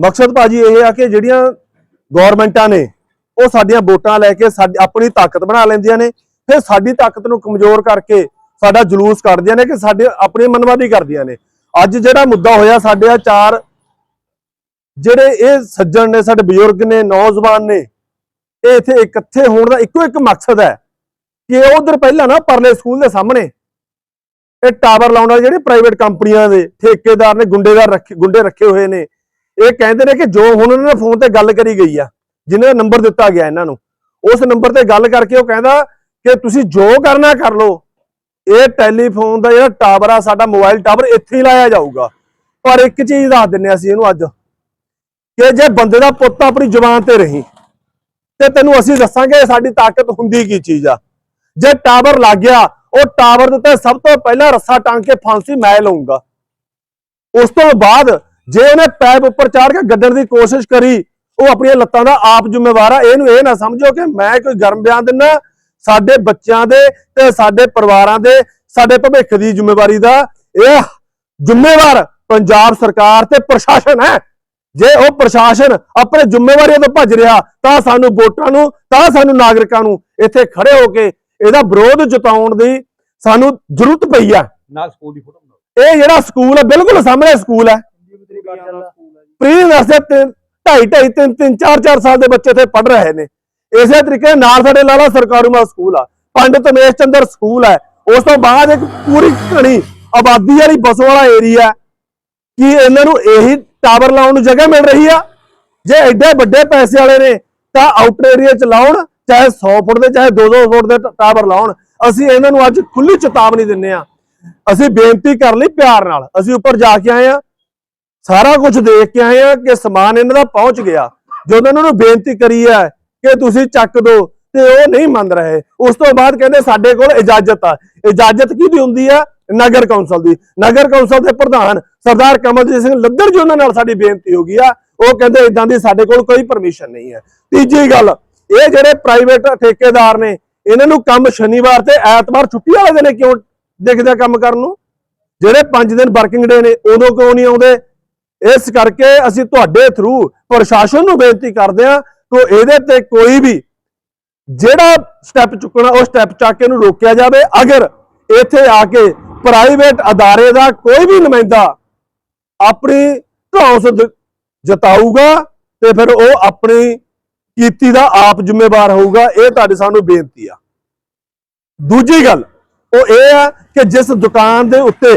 ਮਕਸਦ ਭਾਜੀ ਇਹ ਆ ਕਿ ਜਿਹੜੀਆਂ ਗਵਰਨਮੈਂਟਾਂ ਨੇ, ਉਹ ਸਾਡੀਆਂ ਵੋਟਾਂ ਲੈ ਕੇ ਸਾਡੀ, ਆਪਣੀ ਤਾਕਤ ਬਣਾ ਲੈਂਦੀਆਂ ਨੇ, ਫਿਰ ਸਾਡੀ ਤਾਕਤ ਨੂੰ ਕਮਜ਼ੋਰ ਕਰਕੇ ਸਾਡਾ ਜਲੂਸ ਕੱਢਦੀਆਂ ਨੇ ਕਿ ਸਾਡੇ ਆਪਣੀ ਮਨਵਾਦੀ ਕਰਦੀਆਂ ਨੇ। ਅੱਜ ਜਿਹੜਾ ਮੁੱਦਾ ਹੋਇਆ ਸਾਡੇ ਆ ਚਾਰ, ਜਿਹੜੇ ਇਹ ਸੱਜਣ ਨੇ, ਸਾਡੇ ਬਜ਼ੁਰਗ ਨੇ, ਨੌਜਵਾਨ ਨੇ, ਇਹ ਇੱਥੇ ਇਕੱਠੇ ਹੋਣ ਦਾ ਇੱਕੋ ਇੱਕ ਮਕਸਦ ਹੈ ਕਿ ਉਧਰ ਪਹਿਲਾਂ ਨਾ ਪਰਲੇ ਸਕੂਲ ਦੇ ਸਾਹਮਣੇ, ਇਹ ਟਾਵਰ ਲਾਉਣ ਵਾਲੇ ਜਿਹੜੇ ਪ੍ਰਾਈਵੇਟ ਕੰਪਨੀਆਂ ਦੇ ਠੇਕੇਦਾਰ ਨੇ, ਗੁੰਡੇਦਾਰ ਰੱਖੇ, ਗੁੰਡੇ ਰੱਖੇ ਹੋਏ ਨੇ ਇਹ ਕਹਿੰਦੇ ਨੇ ਕਿ ਜੋ ਹੁਣ ਉਹਨਾਂ ਨੇ ਫੋਨ ਤੇ ਗੱਲ ਕਰੀ ਗਈ ਆ ਜਿਹਨਾਂ ਦਾ ਨੰਬਰ ਦਿੱਤਾ ਗਿਆ ਇਹਨਾਂ ਨੂੰ, ਉਸ ਨੰਬਰ ਤੇ ਗੱਲ ਕਰਕੇ ਉਹ ਕਹਿੰਦਾ ਕਿ ਤੁਸੀਂ ਜੋ ਕਰਨਾ ਕਰ ਲਓ, ਇਹ ਟੈਲੀਫੋਨ ਦਾ ਜਿਹੜਾ ਟਾਵਰ ਆ, ਸਾਡਾ ਮੋਬਾਈਲ ਟਾਵਰ ਇੱਥੇ ਹੀ ਲਾਇਆ ਜਾਊਗਾ। ਪਰ ਇੱਕ ਚੀਜ਼ ਦੱਸ ਦਿੰਨੇ ਅਸੀਂ ਇਹਨੂੰ ਅੱਜ, ਕਿ ਜੇ ਬੰਦੇ ਦਾ ਪੁੱਤ ਆਪਣੀ ਜ਼ੁਬਾਨ ਤੇ ਰਹੀ, ਤੇ ਤੈਨੂੰ ਅਸੀਂ ਦੱਸਾਂਗੇ ਸਾਡੀ ਤਾਕਤ ਹੁੰਦੀ ਕੀ ਚੀਜ਼ ਆ। ਜੇ ਟਾਵਰ ਲੱਗ ਗਿਆ, ਉਹ ਟਾਵਰ ਦੇ ਉੱਤੇ ਸਭ ਤੋਂ ਪਹਿਲਾਂ ਰੱਸਾ ਟੰਗ ਕੇ ਫਾਂਸੀ ਮੈਂ ਲਊਂਗਾ। ਉਸ ਤੋਂ ਬਾਅਦ ਜੇ ਉਹਨੇ ਪੈਪ ਉੱਪਰ ਚਾੜ ਕੇ ਗੱਡਣ ਦੀ ਕੋਸ਼ਿਸ਼ ਕਰੀ ਉਹ ਆਪਣੀਆਂ ਲੱਤਾਂ ਦਾ ਆਪ ਜ਼ਿੰਮੇਵਾਰ ਆ। ਇਹਨੂੰ ਇਹ ਨਾ ਸਮਝੋ ਕਿ ਮੈਂ ਕੋਈ ਗਰਮ ਬਿਆਨ ਦਿੰਦਾ ਸਾਡੇ ਬੱਚਿਆਂ ਦੇ ਤੇ ਸਾਡੇ ਪਰਿਵਾਰਾਂ ਦੇ ਸਾਡੇ ਭਵਿੱਖ ਦੀ ਜ਼ਿੰਮੇਵਾਰੀ ਦਾ ਇਹ ਜ਼ਿੰਮੇਵਾਰ ਪੰਜਾਬ ਸਰਕਾਰ ਤੇ ਪ੍ਰਸ਼ਾਸਨ ਹੈ। ਜੇ ਉਹ ਪ੍ਰਸ਼ਾਸਨ ਆਪਣੇ ਜ਼ਿੰਮੇਵਾਰੀਆਂ ਤੋਂ ਭੱਜ ਰਿਹਾ ਤਾਂ ਸਾਨੂੰ ਵੋਟਰਾਂ ਨੂੰ ਤਾਂ ਸਾਨੂੰ ਨਾਗਰਿਕਾਂ ਨੂੰ ਇੱਥੇ ਖੜੇ ਹੋ ਕੇ ਇਹਦਾ ਵਿਰੋਧ ਜਤਾਉਣ ਦੀ ਸਾਨੂੰ ਜ਼ਰੂਰਤ ਪਈ ਆ ਨਾਲ ਸਕੂਲ ਦੀ ਫੋਟੋ ਬਣਾਓ। ਇਹ ਜਿਹੜਾ ਸਕੂਲ ਹੈ ਬਿਲਕੁਲ ਸਾਹਮਣੇ ਸਕੂਲ ਹੈ। ਪ੍ਰੀ ਨਰਸਰੀ ਤਿੰਨ ਢਾਈ ਢਾਈ ਤਿੰਨ ਤਿੰਨ ਚਾਰ ਚਾਰ ਸਾਲ ਦੇ ਬੱਚੇ ਇੱਥੇ ਪੜ ਰਹੇ ਨੇ। ਇਸੇ ਤਰੀਕੇ ਨਾਲ ਸਾਡੇ ਲਾਲਾ ਸਰਕਾਰੂ ਮਾ ਸਕੂਲ ਆ। ਪੰਡਿਤ ਉਮੇਸ਼ ਚੰਦਰ ਸਕੂਲ ਹੈ ਉਸ ਤੋਂ ਬਾਅਦ ਇੱਕ ਪੂਰੀ ਘਣੀ ਆਬਾਦੀ ਵਾਲੀ ਬਸੋਂ ਵਾਲਾ ਏਰੀਆ ਕੀ ਇਹਨਾਂ ਨੂੰ ਇਹੀ ਟਾਵਰ ਲਾਉਣ ਨੂੰ ਜਗ੍ਹਾ ਮਿਲ ਰਹੀ ਆ? ਜੇ ਐਡੇ ਵੱਡੇ ਪੈਸੇ ਵਾਲੇ ਨੇ ਤਾਂ ਆਊਟਰ ਏਰੀਆ ਚ ਲਾਉਣ ਚਾਹੇ 100 ਫੁੱਟ ਦੇ ਚਾਹੇ 200 ਫੁੱਟ ਦੇ ਟਾਵਰ ਲਾਉਣ। ਅਸੀਂ ਇਹਨਾਂ ਨੂੰ ਅੱਜ ਖੁੱਲੀ ਚੇਤਾਵਨੀ ਦਿੰਨੇ ਆ। ਅਸੀਂ ਬੇਨਤੀ ਕਰ ਲਈ ਪਿਆਰ ਨਾਲ। ਅਸੀਂ ਉੱਪਰ ਜਾ ਕੇ ਆਏ ਆ। ਸਾਰਾ ਕੁਝ ਦੇਖ ਕੇ ਆਏ ਆ ਕਿ ਸਮਾਨ ਇਹਨਾਂ ਦਾ ਪਹੁੰਚ ਗਿਆ। ਜਦੋਂ ਇਹਨਾਂ ਨੂੰ ਬੇਨਤੀ ਕਰੀ ਹੈ ਕਿ ਤੁਸੀਂ ਚੱਕ ਦਿਓ ਤੇ ਉਹ ਨਹੀਂ ਮੰਨ ਰਹੇ। ਉਸ ਤੋਂ ਬਾਅਦ ਕਹਿੰਦੇ ਸਾਡੇ ਕੋਲ ਇਜਾਜ਼ਤ ਆ। ਇਜਾਜ਼ਤ ਕਿਹਦੀ ਹੁੰਦੀ ਆ? ਨਗਰ ਕੌਂਸਲ ਦੀ। ਨਗਰ ਕੌਂਸਲ ਦੇ ਪ੍ਰਧਾਨ ਸਰਦਾਰ ਕਮਲਜੀਤ ਸਿੰਘ ਲੱਦੜ ਜੀ ਉਹਨਾਂ ਨਾਲ ਸਾਡੀ ਬੇਨਤੀ ਹੋ ਗਈ ਆ। ਉਹ ਕਹਿੰਦੇ ਇਦਾਂ ਦੀ ਸਾਡੇ ਕੋਲ ਕੋਈ ਪਰਮਿਸ਼ਨ ਨਹੀਂ ਹੈ। ਤੀਜੀ ਗੱਲ, ਇਹ ਜਿਹੜੇ ਪ੍ਰਾਈਵੇਟ ਠੇਕੇਦਾਰ ਨੇ, ਇਹਨਾਂ ਨੂੰ ਕੰਮ ਸ਼ਨੀਵਾਰ ਤੇ ਐਤਵਾਰ ਛੁੱਟੀ ਵਾਲੇ ਦਿਨ ਕਿਉਂ ਦੇਖਦੇ ਕੰਮ ਕਰਨ ਨੂੰ? ਜਿਹੜੇ 5 ਦਿਨ ਵਰਕਿੰਗ ਡੇ ਨੇ, ਉਦੋਂ ਕਿਉਂ ਨਹੀਂ ਆਉਂਦੇ? ਇਸ ਕਰਕੇ ਅਸੀਂ ਤੁਹਾਡੇ ਥਰੂ ਪ੍ਰਸ਼ਾਸਨ ਨੂੰ ਬੇਨਤੀ ਕਰਦੇ ਹਾਂ ਕਿ ਇਹਦੇ ਤੇ ਕੋਈ ਵੀ ਜਿਹੜਾ ਸਟੈਪ ਚੁੱਕਣਾ, ਉਹ ਸਟੈਪ ਚੱਕ ਕੇ ਇਹਨੂੰ ਰੋਕਿਆ ਜਾਵੇ। ਅਗਰ ਇੱਥੇ ਆ ਕੇ ਪ੍ਰਾਈਵੇਟ ਅਦਾਰੇ ਦਾ ਕੋਈ ਵੀ ਨੁਮਾਇੰਦਾ ਆਪਣੀ ਧੌਂਸ ਜਤਾਊਗਾ ਤੇ ਫਿਰ ਉਹ ਆਪਣੀ ਕੀਤੀ ਦਾ ਆਪ ਜ਼ਿੰਮੇਵਾਰ ਹੋਊਗਾ, ਇਹ ਤੁਹਾਡੇ ਸਾਨੂੰ ਬੇਨਤੀ ਆ। ਦੂਜੀ ਗੱਲ, ਉਹ ਇਹ ਆ ਕਿ ਜਿਸ ਦੁਕਾਨ ਦੇ ਉੱਤੇ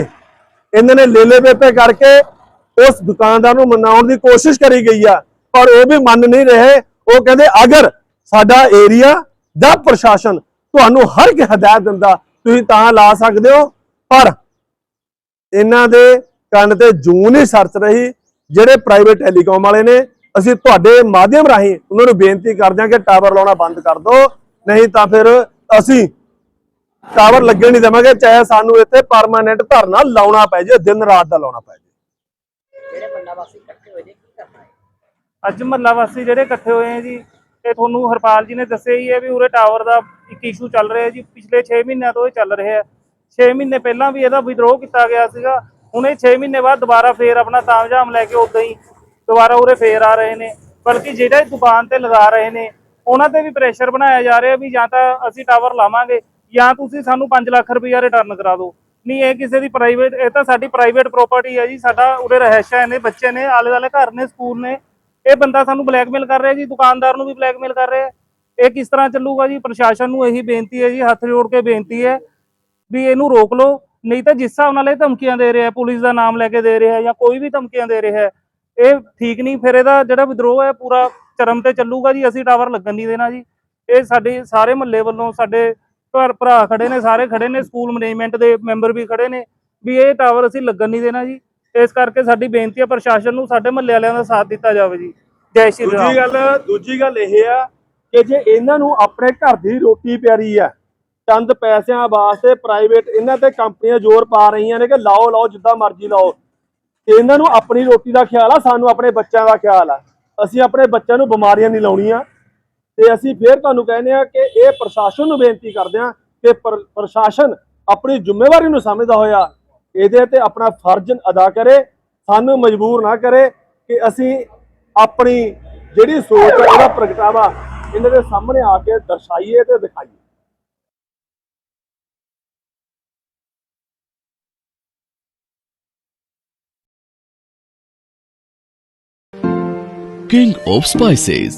ਇਹਨਾਂ ਨੇ ਲੇਲੇ ਪੇਪੇ ਕਰਕੇ ਉਸ ਦੁਕਾਨਦਾਰ ਨੂੰ ਮਨਾਉਣ ਦੀ ਕੋਸ਼ਿਸ਼ ਕਰੀ ਗਈ ਆ, ਪਰ ਉਹ ਵੀ ਮੰਨ ਨਹੀਂ ਰਹੇ। ਉਹ ਕਹਿੰਦੇ, ਅਗਰ ਸਾਡਾ ਏਰੀਆ ਜਾਂ ਪ੍ਰਸ਼ਾਸਨ ਤੁਹਾਨੂੰ ਹਰ ਇੱਕ ਹਦਾਇਤ ਦਿੰਦਾ, ਤੁਸੀਂ ਤਾਂ ਲਾ ਸਕਦੇ ਹੋ। ਪਰ ਇਹਨਾਂ ਦੇ ਕੰਨ ਤੇ ਜੂੰ ਨਹੀਂ ਸਰਚ ਰਹੀ, ਜਿਹੜੇ ਪ੍ਰਾਈਵੇਟ ਟੈਲੀਕਾਮ ਵਾਲੇ ਨੇ, ਅਸੀਂ ਤੁਹਾਡੇ ਮਾਧਿਅਮ ਰਾਹੀਂ ਉਹਨਾਂ ਨੂੰ ਬੇਨਤੀ ਕਰਦੇ ਹਾਂ ਕਿ ਟਾਵਰ ਲਾਉਣਾ ਬੰਦ ਕਰ ਦਿਓ। ਨਹੀਂ ਤਾਂ ਫਿਰ ਅਸੀਂ ਟਾਵਰ ਲੱਗਣ ਨਹੀਂ ਦੇਵਾਂਗੇ, ਚਾਹੇ ਸਾਨੂੰ ਇੱਥੇ ਪਰਮਾਨੈਂਟ ਧਰਨਾ ਲਾਉਣਾ ਪੈ ਜੇ ਦਿਨ ਰਾਤ ਦਾ ਲਾਉਣਾ ਪੈ ਜੇ ਜਿਹੜੇ ਪਿੰਡਾਂ ਵਾਸੀ ਇਕੱਠੇ ਹੋਏ ਨੇ, ਕੀ ਕਰਨਾ ਹੈ? ਅੱਜ ਮਹੱਲਾ ਵਾਸੀ ਜਿਹੜੇ ਇਕੱਠੇ ਹੋਏ ਆ ਜੀ ਇਹ ਤੁਹਾਨੂੰ ਹਰਪਾਲ ਜੀ ਨੇ ਦੱਸਿਆ ਹੀ ਹੈ ਵੀ ਉਰੇ ਟਾਵਰ ਦਾ ਇੱਕ ਇਸ਼ੂ ਚੱਲ ਰਿਹਾ ਜੀ, ਪਿਛਲੇ 6 ਮਹੀਨਿਆਂ ਤੋਂ ਇਹ ਚੱਲ ਰਿਹਾ ਹੈ। 6 ਮਹੀਨੇ ਪਹਿਲਾਂ ਵੀ ਇਹਦਾ ਵਿਦਰੋਹ ਕੀਤਾ ਗਿਆ ਸੀਗਾ, ਹੁਣ ਇਹ 6 ਮਹੀਨੇ ਬਾਅਦ ਦੁਬਾਰਾ ਫੇਰ ਆਪਣਾ ਤਾਮਝਾਮ ਲੈ ਕੇ ਉਦਾਂ ਹੀ ਦੁਬਾਰਾ ਉਰੇ ਫੇਰ ਆ ਰਹੇ ਨੇ। ਬਲਕਿ ਜਿਹੜੇ ਦੁਕਾਨ ਤੇ ਲਗਾ ਰਹੇ ਨੇ, ਉਹਨਾਂ ਤੇ ਵੀ ਪ੍ਰੈਸ਼ਰ ਬਣਾਇਆ ਜਾ ਰਿਹਾ ਵੀ ਜਾਂ ਤਾਂ ਅਸੀਂ ਟਾਵਰ ਲਾਵਾਂਗੇ, ਜਾਂ ਤੁਸੀਂ ਸਾਨੂੰ 5 ਲੱਖ ਰੁਪਈਆ ਰਿਟਰਨ ਕਰਾ ਦਿਓ। ਨਹੀਂ, ਇਹ ਕਿਸੇ ਦੀ ਪ੍ਰਾਈਵੇਟ ਇਹ ਤਾਂ ਸਾਡੀ ਪ੍ਰਾਈਵੇਟ ਪ੍ਰਾਪਰਟੀ ਹੈ ਜੀ, ਸਾਡਾ ਉਰੇ ਰਹਿਸ਼ਾ ਨੇ ਬੱਚੇ ਨੇ, ਆਲੇ ਦੁਆਲੇ ਘਰ ਨੇ, ਸਕੂਲ ਨੇ। ਇਹ ਬੰਦਾ ਸਾਨੂੰ ਬਲੈਕਮੇਲ ਕਰ ਰਿਹਾ ਜੀ, ਦੁਕਾਨਦਾਰ ਨੂੰ ਵੀ ਬਲੈਕਮੇਲ ਕਰ ਰਿਹਾ। ਇਹ ਕਿਸ ਤਰ੍ਹਾਂ ਚੱਲੂਗਾ ਜੀ, ਪ੍ਰਸ਼ਾਸਨ ਨੂੰ ਇਹੀ ਬੇਨਤੀ ਹੈ ਜੀ, ਹੱਥ ਜੋੜ ਕੇ ਬੇਨਤੀ ਹੈ ਵੀ ਇਹਨੂੰ ਰੋਕ ਲਓ। ਨਹੀਂ ਤਾਂ ਜਿਸ ਹਿਸਾਬ ਨਾਲ ਇਹ ਧਮਕੀਆਂ ਦੇ ਰਿਹਾ, ਪੁਲਿਸ ਦਾ ਨਾਮ ਲੈ ਕੇ ਦੇ ਰਿਹਾ ਜਾਂ ਕੋਈ ਵੀ ਧਮਕੀਆਂ ਦੇ ਰਿਹਾ, ਇਹ ਠੀਕ ਨਹੀਂ। ਫਿਰ ਇਹਦਾ ਜਿਹੜਾ ਵਿਦਰੋਹ ਹੈ, ਪੂਰਾ ਚਰਮ ਤੇ ਚੱਲੂਗਾ ਜੀ, ਅਸੀਂ ਟਾਵਰ ਲੱਗਣ ਨਹੀਂ ਦੇਣਾ ਜੀ। ਇਹ ਸਾਡੇ ਸਾਰੇ ਮਹੱਲੇ ਵੱਲੋਂ, ਸਾਡੇ ਘਰ ਭਰਾ ਖੜੇ ਨੇ ਸਾਰੇ ਖੜੇ ਨੇ ਸਕੂਲ ਮੈਨੇਜਮੈਂਟ ਦੇ ਮੈਂਬਰ ਵੀ ਖੜੇ ਨੇ ਵੀ ਇਹ ਟਾਵਰ ਅਸੀਂ ਲੱਗਣ ਨਹੀਂ ਦੇਣਾ ਜੀ। ਇਸ ਕਰਕੇ ਸਾਡੀ ਬੇਨਤੀ ਹੈ ਪ੍ਰਸ਼ਾਸਨ ਨੂੰ ਸਾਡੇ ਮਹੱਲੇ ਵਾਲਿਆਂ ਦਾ ਸਾਥ ਦਿੱਤਾ ਜਾਵੇ ਜੀ। ਜੈ ਸ਼੍ਰੀ ਰਾਮ। ਦੂਜੀ ਗੱਲ ਦੂਜੀ ਗੱਲ ਇਹ ਆ ਕਿ ਜੇ ਇਹਨਾਂ ਨੂੰ ਆਪਣੇ ਘਰ ਦੀ ਰੋਟੀ ਪਿਆਰੀ ਆ ਚੰਦ ਪੈਸਿਆਂ ਵਾਸਤੇ ਪ੍ਰਾਈਵੇਟ ਇਹਨਾਂ ਤੇ ਕੰਪਨੀਆਂ ਜ਼ੋਰ ਪਾ ਰਹੀਆਂ ਨੇ ਕਿ ਲਾਓ ਲਾਓ ਜਿੱਦਾਂ ਮਰਜ਼ੀ ਲਾਓ। ਇਹਨਾਂ ਨੂੰ ਆਪਣੀ ਰੋਟੀ ਦਾ ਖਿਆਲ ਆ ਸਾਨੂੰ ਆਪਣੇ ਬੱਚਿਆਂ ਦਾ ਖਿਆਲ ਆ। ਅਸੀਂ ਆਪਣੇ ਬੱਚਿਆਂ ਨੂੰ ਬਿਮਾਰੀਆਂ ਨਹੀਂ ਲਾਉਣੀਆਂ। ਤੇ ਅਸੀਂ ਫੇਰ ਤੁਹਾਨੂੰ ਕਹਿੰਦੇ ਆ ਕਿ ਇਹ ਪ੍ਰਸ਼ਾਸਨ ਨੂੰ ਬੇਨਤੀ ਕਰਦੇ ਆ ਕਿ ਪ੍ਰਸ਼ਾਸਨ ਆਪਣੀ ਜ਼ਿੰਮੇਵਾਰੀ ਨੂੰ ਸਮਝਦਾ ਹੋਇਆ ਇਹਦੇ ਤੇ ਆਪਣਾ ਫਰਜ਼ ਅਦਾ ਕਰੇ, ਸਾਨੂੰ ਮਜਬੂਰ ਨਾ ਕਰੇ ਕਿ ਅਸੀਂ ਆਪਣੀ ਜਿਹੜੀ ਸੋਚ ਹੈ, ਉਹਦਾ ਪ੍ਰਗਟਾਵਾ ਇਹਨਾਂ ਦੇ ਸਾਹਮਣੇ ਆ ਕੇ ਦਰਸਾਈਏ ਤੇ ਦਿਖਾਈਏ। King of Spices